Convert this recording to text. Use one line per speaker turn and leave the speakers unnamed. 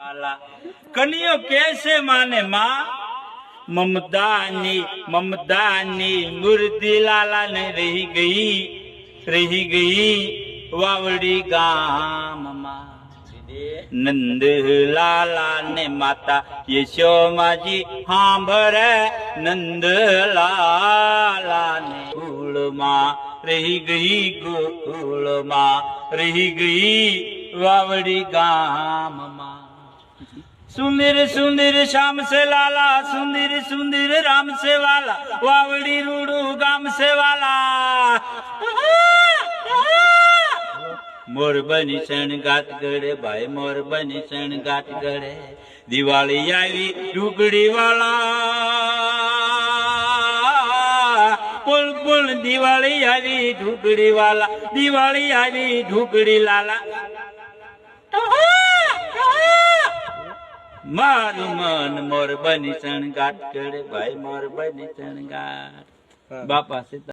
વાલા કનિયો કે છે માને માં મમદાની મમદાની મૂર્તિ લાલા ને રહી ગઈ રહી ગઈ વાવડી ગામમાં નંદ લાલા ને માતા યશોમાજી સાંભળે નંદ લાલા ને કુળમાં રહી ગઈ ગોકુળમાં રહી ગઈ વાવડી ગામમાં સુંદર સુંદર શ્યામ સે લાલા, સુંદર સુંદર રામ સે વાલા, વાવડી રૂડું ગામ સે વાલા. મોર બની શણગાટ ગળે ભાઈ મોર બની શણગાટ ગળે દિવાળી આવી ડુગડી વાલા પુલ પુલ દિવાળી આવી ઢુકડી વાલા દિવાળી આવી ઢુકડી લાલા. મારું મન મોર બની શણગાટ કરે ભાઈ મોર બની શણગાટ બાપા સીતા